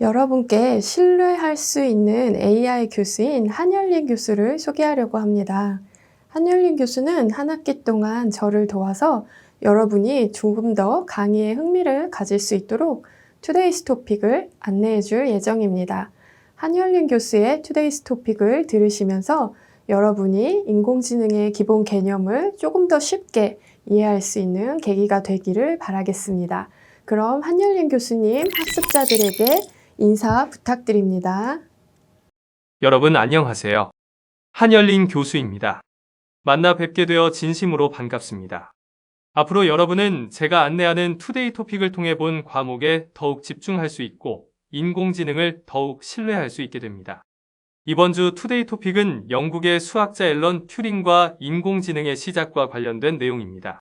여러분께 신뢰할 수 있는 AI 교수인 한열린 교수를 소개하려고 합니다. 한열린 교수는 한 학기 동안 저를 도와서 여러분이 조금 더 강의에 흥미를 가질 수 있도록 투데이스 토픽을 안내해 줄 예정입니다. 한열린 교수의 투데이스 토픽을 들으시면서 여러분이 인공지능의 기본 개념을 조금 더 쉽게 이해할 수 있는 계기가 되기를 바라겠습니다. 그럼 한열린 교수님 학습자들에게 인사 부탁드립니다. 여러분 안녕하세요. 한열린 교수입니다. 만나 뵙게 되어 진심으로 반갑습니다. 앞으로 여러분은 제가 안내하는 투데이 토픽을 통해 본 과목에 더욱 집중할 수 있고 인공지능을 더욱 신뢰할 수 있게 됩니다. 이번 주 투데이 토픽은 영국의 수학자 앨런 튜링과 인공지능의 시작과 관련된 내용입니다.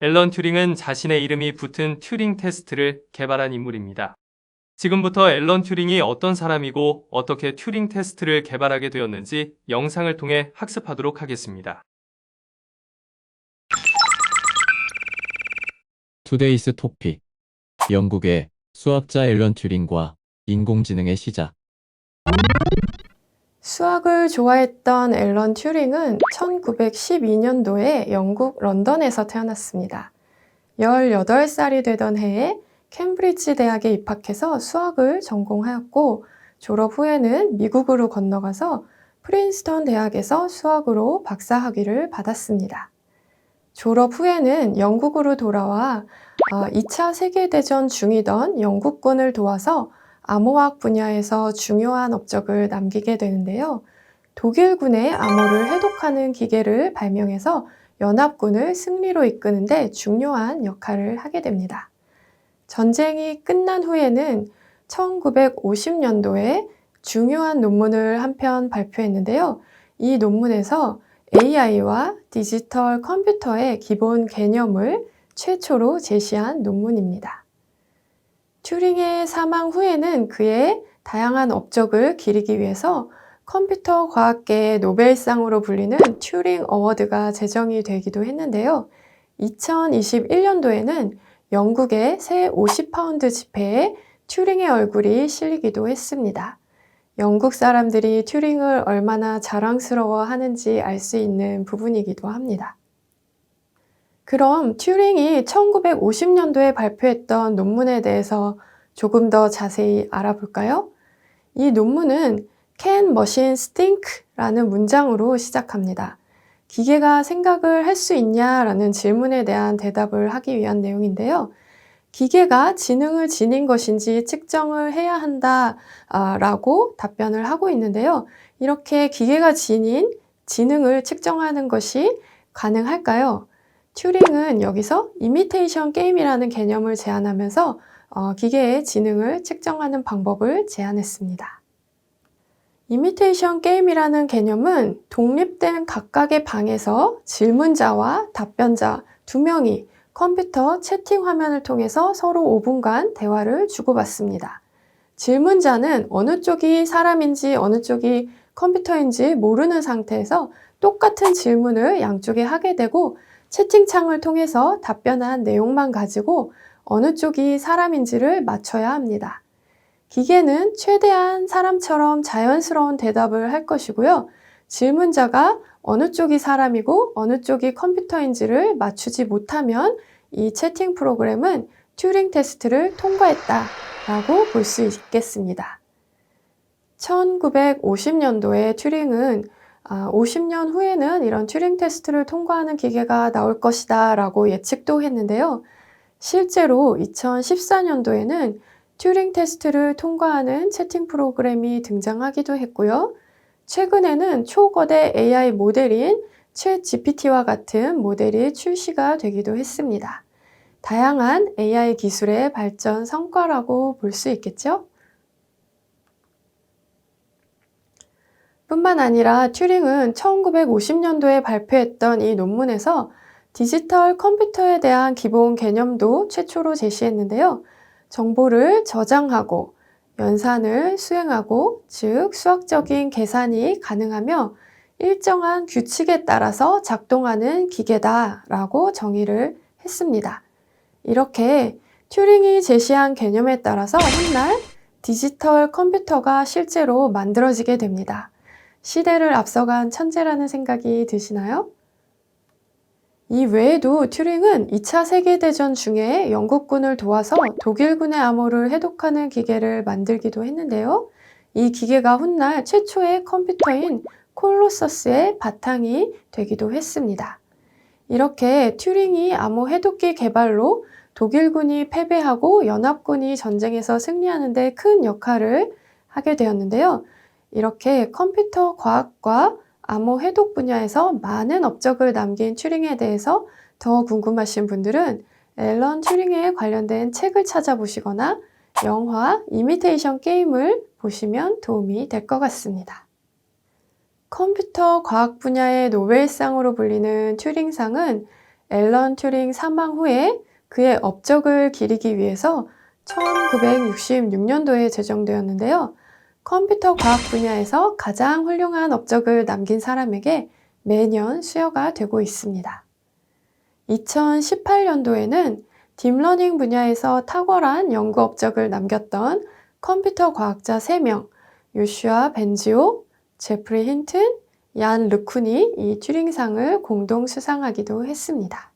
앨런 튜링은 자신의 이름이 붙은 튜링 테스트를 개발한 인물입니다. 지금부터 앨런 튜링이 어떤 사람이고 어떻게 튜링 테스트를 개발하게 되었는지 영상을 통해 학습하도록 하겠습니다. 투데이스 토픽 영국의 수학자 앨런 튜링과 인공지능의 시작 수학을 좋아했던 앨런 튜링은 1912년도에 영국 런던에서 태어났습니다. 18살이 되던 해에 캠브리지 대학에 입학해서 수학을 전공하였고 졸업 후에는 미국으로 건너가서 프린스턴 대학에서 수학으로 박사학위를 받았습니다. 졸업 후에는 영국으로 돌아와 2차 세계대전 중이던 영국군을 도와서 암호학 분야에서 중요한 업적을 남기게 되는데요. 독일군의 암호를 해독하는 기계를 발명해서 연합군을 승리로 이끄는데 중요한 역할을 하게 됩니다. 전쟁이 끝난 후에는 1950년도에 중요한 논문을 한 편 발표했는데요. 이 논문에서 AI와 디지털 컴퓨터의 기본 개념을 최초로 제시한 논문입니다. 튜링의 사망 후에는 그의 다양한 업적을 기리기 위해서 컴퓨터 과학계의 노벨상으로 불리는 튜링 어워드가 제정이 되기도 했는데요. 2021년도에는 영국의 새 50파운드 지폐에 튜링의 얼굴이 실리기도 했습니다. 영국 사람들이 튜링을 얼마나 자랑스러워 하는지 알 수 있는 부분이기도 합니다. 그럼 튜링이 1950년도에 발표했던 논문에 대해서 조금 더 자세히 알아볼까요? 이 논문은 Can machines think? 라는 문장으로 시작합니다. 기계가 생각을 할 수 있냐라는 질문에 대한 대답을 하기 위한 내용인데요. 기계가 지능을 지닌 것인지 측정을 해야 한다라고 답변을 하고 있는데요. 이렇게 기계가 지닌 지능을 측정하는 것이 가능할까요? 튜링은 여기서 이미테이션 게임이라는 개념을 제안하면서 어, 기계의 지능을 측정하는 방법을 제안했습니다. 이미테이션 게임이라는 개념은 독립된 각각의 방에서 질문자와 답변자 두 명이 컴퓨터 채팅 화면을 통해서 서로 5분간 대화를 주고받습니다. 질문자는 어느 쪽이 사람인지 어느 쪽이 컴퓨터인지 모르는 상태에서 똑같은 질문을 양쪽에 하게 되고 채팅창을 통해서 답변한 내용만 가지고 어느 쪽이 사람인지를 맞춰야 합니다. 기계는 최대한 사람처럼 자연스러운 대답을 할 것이고요. 질문자가 어느 쪽이 사람이고 어느 쪽이 컴퓨터인지를 맞추지 못하면 이 채팅 프로그램은 튜링 테스트를 통과했다 라고 볼 수 있겠습니다. 1950년도에 튜링은 50년 후에는 이런 튜링 테스트를 통과하는 기계가 나올 것이다 라고 예측도 했는데요. 실제로 2014년도에는 튜링 테스트를 통과하는 채팅 프로그램이 등장하기도 했고요. 최근에는 초거대 AI 모델인 챗 GPT와 같은 모델이 출시가 되기도 했습니다. 다양한 AI 기술의 발전 성과라고 볼 수 있겠죠? 뿐만 아니라 튜링은 1950년도에 발표했던 이 논문에서 디지털 컴퓨터에 대한 기본 개념도 최초로 제시했는데요. 정보를 저장하고 연산을 수행하고 즉 수학적인 계산이 가능하며 일정한 규칙에 따라서 작동하는 기계다라고 정의를 했습니다. 이렇게 튜링이 제시한 개념에 따라서 훗날 디지털 컴퓨터가 실제로 만들어지게 됩니다. 시대를 앞서간 천재라는 생각이 드시나요? 이 외에도 튜링은 2차 세계대전 중에 영국군을 도와서 독일군의 암호를 해독하는 기계를 만들기도 했는데요. 이 기계가 훗날 최초의 컴퓨터인 콜로서스의 바탕이 되기도 했습니다. 이렇게 튜링이 암호 해독기 개발로 독일군이 패배하고 연합군이 전쟁에서 승리하는 데 큰 역할을 하게 되었는데요. 이렇게 컴퓨터 과학과 암호 해독 분야에서 많은 업적을 남긴 튜링에 대해서 더 궁금하신 분들은 앨런 튜링에 관련된 책을 찾아보시거나 영화 이미테이션 게임을 보시면 도움이 될 것 같습니다. 컴퓨터 과학 분야의 노벨상으로 불리는 튜링상은 앨런 튜링 사망 후에 그의 업적을 기리기 위해서 1966년도에 제정되었는데요. 컴퓨터 과학 분야에서 가장 훌륭한 업적을 남긴 사람에게 매년 수여가 되고 있습니다. 2018년도에는 딥러닝 분야에서 탁월한 연구 업적을 남겼던 컴퓨터 과학자 3명, 요슈아 벤지오, 제프리 힌튼, 얀 르쿤이 이 튜링상을 공동 수상하기도 했습니다.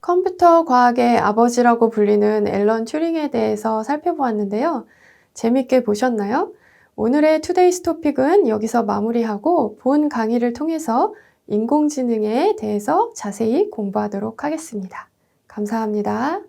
컴퓨터 과학의 아버지라고 불리는 앨런 튜링에 대해서 살펴보았는데요. 재밌게 보셨나요? 오늘의 투데이스 토픽은 여기서 마무리하고 본 강의를 통해서 인공지능에 대해서 자세히 공부하도록 하겠습니다. 감사합니다.